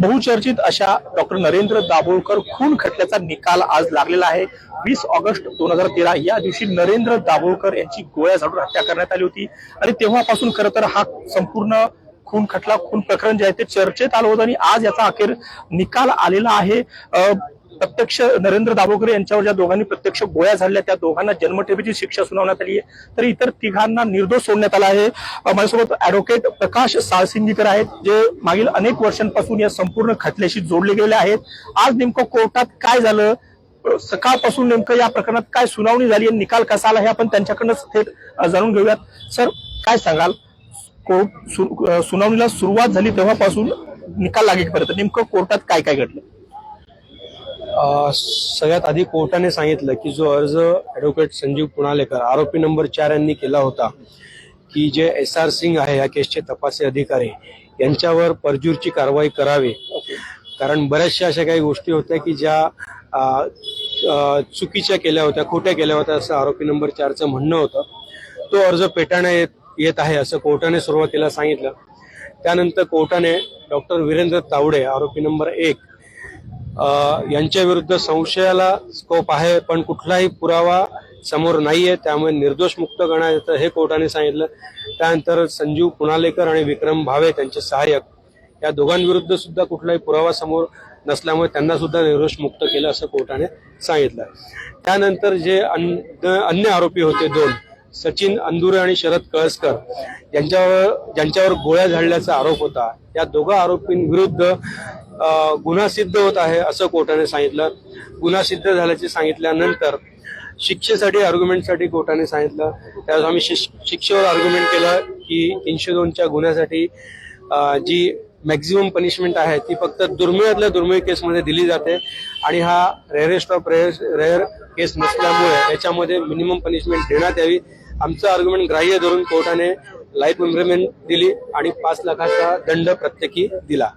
बहुचर्चित अशा डॉक्टर नरेंद्र दाभोळकर खून खटल्याचा निकाल आज लागलेला आहे. वीस ऑगस्ट दोन हजार तेरा या दिवशी नरेंद्र दाभोळकर यांची गोळ्या झाडून हत्या करण्यात आली होती. आणि तेव्हापासून खरं तर हा संपूर्ण खून खटला खून प्रकरण जे आहे ते चर्चेत आलं होतं आणि आज याचा अखेर निकाल आलेला आहे. प्रत्यक्ष नरेंद्र दाभोकर यांच्यावर ज्या दोघांनी प्रत्यक्ष गोळ्या झाडल्या त्या दोघांना जन्मठेपेची शिक्षा सुनावण्यात आली आहे. तर इतर तिघांना निर्दोष सोडण्यात आला आहे. माझ्यासोबत ऍडव्होकेट प्रकाश साळसिंगीकर आहेत जे मागील अनेक वर्षांपासून या संपूर्ण खटल्याशी जोडले गेले आहेत. आज नेमकं कोर्टात काय झालं? सकाळपासून नेमकं या प्रकरणात काय सुनावणी झाली आणि निकाल कसा आला हे आपण त्यांच्याकडनं थेट जाणून घेऊयात. सर काय सांगाल? कोर्ट सुनावणीला सुरुवात झाली तेव्हापासून निकाल लागेपर्यंत नेमकं कोर्टात काय काय घडलं? सगळ्यात आधी कोर्टाने सांगितलं की जो अर्ज ऍडव्होकेट संजीव पुणालेकर आरोपी नंबर चार यांनी केला होता की जे एस आर सिंग आहे या केसचे तपासी अधिकारी यांच्यावर परजूरची कारवाई करावी. कारण बऱ्याचशा अशा काही गोष्टी होत्या की ज्या चुकीच्या केल्या होत्या खोट्या केल्या होत्या असं आरोपी नंबर चारचं म्हणणं होतं. तो अर्ज येत येत आहे असं कोर्टाने सुरुवातीला सांगितलं. त्यानंतर कोर्टाने डॉक्टर वीरेंद्र तावडे आरोपी नंबर एक यांच्या विरुद्ध संशयाला स्कोप आहे पण कुठलाही पुरावा समोर नाहीये. त्यामुळे निर्दोष मुक्त करण्यात येतं हे कोर्टाने सांगितलं. त्यानंतर संजीव पुनालेकर आणि विक्रम भावे त्यांचे सहाय्यक. या दोघांविरुद्ध सुद्धा कुठलाही पुरावा समोर नसल्यामुळे त्यांना सुद्धा निर्दोष मुक्त केलं असं कोर्टाने सांगितलं. त्यानंतर जे अन्य अन्य आरोपी होते दोन सचिन अंदुरे आणि शरद कळसकर यांच्यावर ज्यांच्यावर गोळ्या झाडल्याचा आरोप होता. या दोघा आरोपींविरुद्ध गुन्हा सिद्ध होत आहे असं कोर्टाने सांगितलं. गुन्हा सिद्ध झाल्याचे सांगितल्यानंतर शिक्षेसाठी आर्ग्युमेंटसाठी कोर्टाने सांगितलं. त्यावेळेस आम्ही शिश- शिक्षेवर आर्ग्युमेंट केलं की तीनशे दोनच्या गुन्ह्यासाठी जी मॅक्झिमम पनिशमेंट आहे ती फक्त दुर्मिळातल्या दुर्मिळ केसमध्ये दिली जाते. आणि हा rarest of rare rare case नसल्यामुळे याच्यामध्ये मिनिमम पनिशमेंट देण्यात यावी. आमचं आर्ग्युमेंट ग्राह्य धरून कोर्टाने लाईफ इम्प्रुव्हमेंट दिली आणि पाच लाखाचा दंड प्रत्येकी दिला.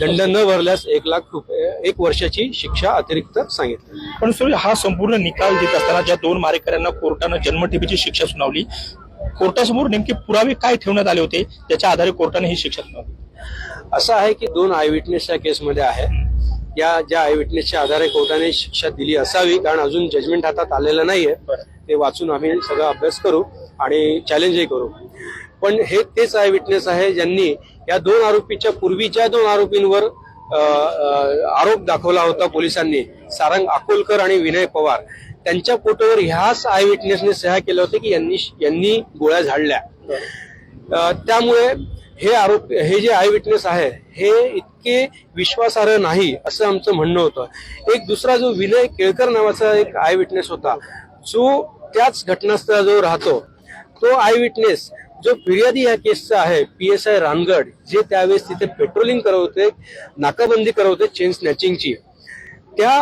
दंड न भरल्यास एक लाख रुपये एक वर्षाची शिक्षा अतिरिक्त सांगितली. पण सर हा संपूर्ण निकाल देत असताना ज्या दोन मारेकऱ्यांना कोर्टानं जन्मठेपेची शिक्षा सुनावली कोर्टासमोर नेमके पुरावे काय ठेवण्यात आले होते त्याच्या आधारे कोर्टाने ही शिक्षा सुनावली? असं आहे की दोन आय विटनेस या केसमध्ये आहे. या ज्या आय विटनेसच्या आधारे कोर्टाने शिक्षा दिली असावी कारण अजून जजमेंट हातात आलेलं नाहीये. ते वाचून आम्ही सगळा अभ्यास करू आणि चॅलेंजही करू. पण हे तेच आय विटनेस आहे ज्यांनी या दोन आरोपीच्या पूर्वीच्या दोन आरोपींवर आरोप दाखवला होता पोलिसांनी. सारंग अकोलकर आणि विनय पवार. त्यांच्या फोटोवर ह्याच आय विटनेसने सह्या केल्या होत्या की यांनी यांनी गोळ्या झाडल्या. त्यामुळे हे आरोप हे जे आय विटनेस आहे हे इतके विश्वासार्ह नाही असं आमचं म्हणणं होतं. एक दुसरा जो विनय केळकर नावाचा एक आय विटनेस होता जो त्याच घटनास्थळाजवळ राहतो तो आय विटनेस जो फिर्यादी या केसचा आहे पी एस आय रानगड जे त्यावेळेस तिथे पेट्रोलिंग करत होते नाकाबंदी करत होते चेन स्नॅचिंगची त्या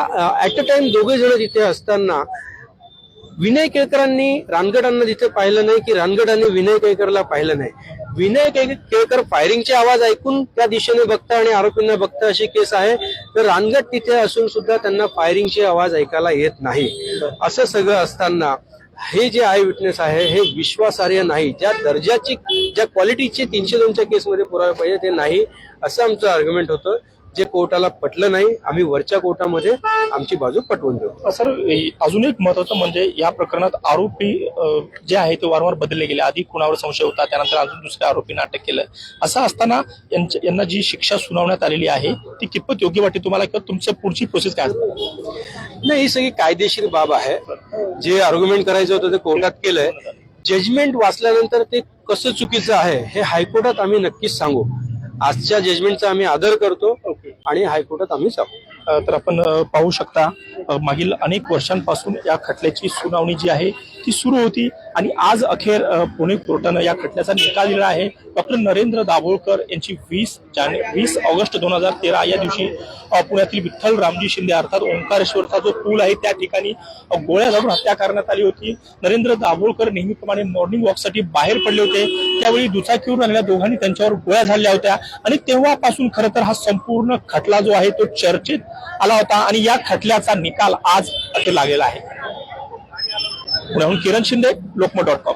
ऍट अ टाइम दोघे जण तिथे असताना विनय केळकरांनी रानगडांना तिथे पाहिलं नाही की रानगडांनी विनय केळकरला पाहिलं नाही. विनय केळकर फायरिंगचे आवाज ऐकून त्या दिशेने बघता आणि आरोपींना बघता अशी केस आहे तर रानगड तिथे असून सुद्धा त्यांना फायरिंगचे आवाज ऐकायला येत नाही. असं सगळं असताना हे जे आय विटनेस आहे हे विश्वासार्ह नाही. ज्या दर्जाची ज्या क्वालिटीचे तीनशे दोनच्या केसमध्ये पुरावे पाहिजे ते नाही असं आमचं आर्ग्युमेंट होतं. जे कोर्टाला पटलं नाही आम्ही वरच्या कोर्टामध्ये आमची बाजू पटवून देऊ. सर अजून एक महत्वाचं म्हणजे या प्रकरणात आरोपी जे आहे ते वारंवार बदलले गेले. आधी कुणावर संशय होता त्यानंतर अजून दुसऱ्या आरोपींना अटक केलं. असं असताना यांना जी शिक्षा सुनावण्यात आलेली आहे ती कितपत योग्य वाटते तुम्हाला किंवा तुमच्या पुढची प्रोसेस काय नाही ही सगळी कायदेशीर बाब आहे. जे आर्ग्युमेंट करायचं होतं ते कोर्टात केलंय. जजमेंट वाचल्यानंतर ते कसं चुकीचं आहे हे हायकोर्टात आम्ही नक्कीच सांगू. आजच्या जजमेंटचा आम्ही आदर करतो. आणि हायकोर्टात आम्ही जाऊ तर आपण पाहू शकता मागील अनेक वर्षांपासून या खटल्याची सुनावणी जी आहे ती सुरू होती. आणि आज अखेर पुणे कोर्टानं या खटल्याचा निकाल दिला आहे. डॉक्टर नरेंद्र दाभोळकर यांची वीस जाने वीस ऑगस्ट दोन हजार तेरा या दिवशी पुण्यातील विठ्ठल रामजी शिंदे अर्थात ओंकारेश्वरचा जो पूल आहे त्या ठिकाणी गोळ्या झाडून हत्या करण्यात आली होती. नरेंद्र दाभोळकर नेहमीप्रमाणे मॉर्निंग वॉकसाठी बाहेर पडले होते. त्यावेळी दुचाकीवरून आलेल्या दोघांनी त्यांच्यावर गोळ्या झाल्या होत्या. आणि तेव्हापासून खरं तर हा संपूर्ण खटला जो आहे तो चर्चेत आला होता आणि या खटल्याचा निकाल आज अखेर लागलेला आहे. पुण्याहून किरण शिंदे लोकमत डॉट कॉम.